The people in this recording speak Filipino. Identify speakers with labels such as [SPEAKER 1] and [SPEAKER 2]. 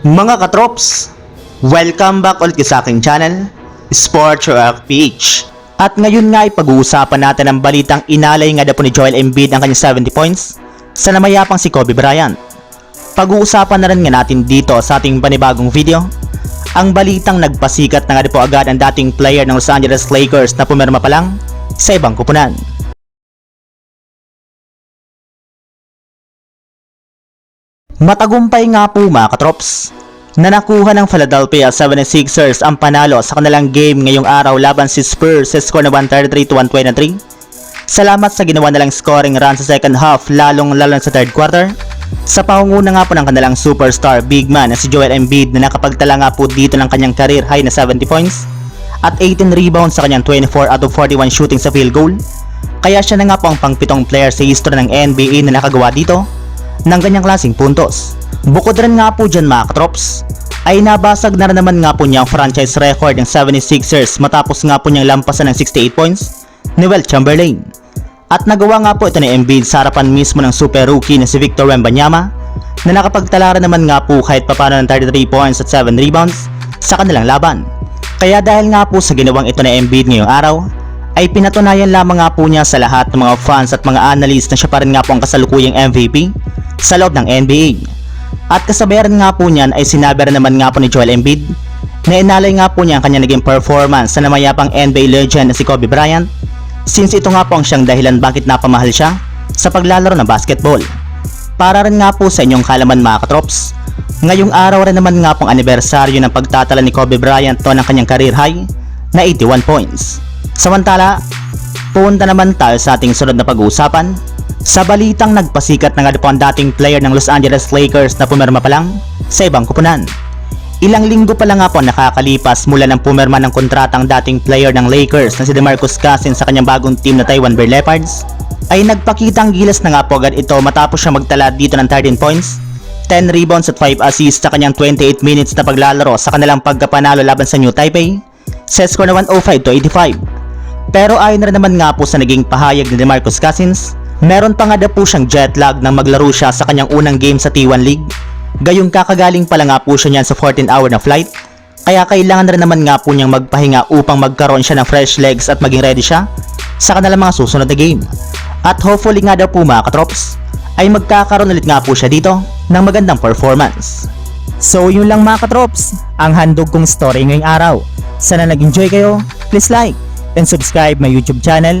[SPEAKER 1] Mga katrops, welcome back ulit sa aking channel, Sports Rock PH. At ngayon nga ay pag-uusapan natin ang balitang inalay nga daw po ni Joel Embiid ang kanyang 70 points sa namayapang si Kobe Bryant. Pag-uusapan na rin nga natin dito sa ating panibagong video, ang balitang nagpasikat na nga po agad ang dating player ng Los Angeles Lakers na pumirma pa lang sa ibang kupunan. Matagumpay nga po mga katrops na nakuha ng Philadelphia 76ers ang panalo sa kanilang game ngayong araw laban si Spurs sa score na 133 to 123. Salamat sa ginawa nilang scoring run sa second half lalong lalo sa third quarter. Sa pangunguna nga po ng kanilang superstar big man na si Joel Embiid na nakapagtala nga po dito ng kanyang career high na 70 points at 18 rebounds sa kanyang 24 out of 41 shooting sa field goal. Kaya siya na nga po ang pangpitong player sa history ng NBA na nakagawa dito ng ganyang klaseng puntos. Bukod rin nga po dyan mga katrops, ay nabasag na naman nga po niya ang franchise record ng 76ers matapos nga po niyang lampasan ng 68 points ni Will Chamberlain. At nagawa nga po ito ni Embiid sa harapan mismo ng super rookie na si Victor Wembanyama na nakapagtala rin naman nga po kahit papano ng 33 points at 7 rebounds sa kanilang laban. Kaya dahil nga po sa ginawang ito ni Embiid ngayong araw, ay pinatunayan lamang nga po niya sa lahat ng mga fans at mga analysts na siya pa rin nga po ang kasalukuyang MVP sa loob ng NBA. At kasabayan nga po niyan ay sinabi rin naman nga po ni Joel Embiid na inalay nga po niya ang kanya naging performance sa namayapang NBA legend na si Kobe Bryant since ito nga po ang siyang dahilan bakit napamahal siya sa paglalaro ng basketball. Para rin nga po sa inyong kalaman mga katrops, ngayong araw rin naman nga pong anibersaryo ng pagtatala ni Kobe Bryant to ng kanyang career high na 81 points. Samantala, punta naman tayo sa ating sunod na pag-uusapan sa balitang nagpasikat na nga po ang dating player ng Los Angeles Lakers na pumirma pa lang sa ibang kupunan. Ilang linggo pa lang nga po nakakalipas mula ng pumirma ng kontratang dating player ng Lakers na si DeMarcus Cousins sa kanyang bagong team na Taiwan Bear Leopards ay nagpakitang gilas na nga po agad ito matapos siya magtala dito ng 13 points, 10 rebounds at 5 assists sa kanyang 28 minutes na paglalaro sa kanilang pagkapanalo laban sa New Taipei sa score na 105 to 85. Pero ayon na naman nga po sa naging pahayag ni DeMarcus Cousins, meron pa nga daw po siyang jet lag nang maglaro siya sa kanyang unang game sa T1 League. Gayong kakagaling pa lang nga po siya niyan sa 14 hour na flight, kaya kailangan rin naman nga po niyang magpahinga upang magkaroon siya ng fresh legs at maging ready siya sa kanilang mga susunod na game. At hopefully nga daw po mga katrops, ay magkakaroon ulit nga po siya dito ng magandang performance. So yun lang mga katrops, ang handog kong story ngayong araw. Sana nag-enjoy kayo, please like and subscribe my YouTube channel,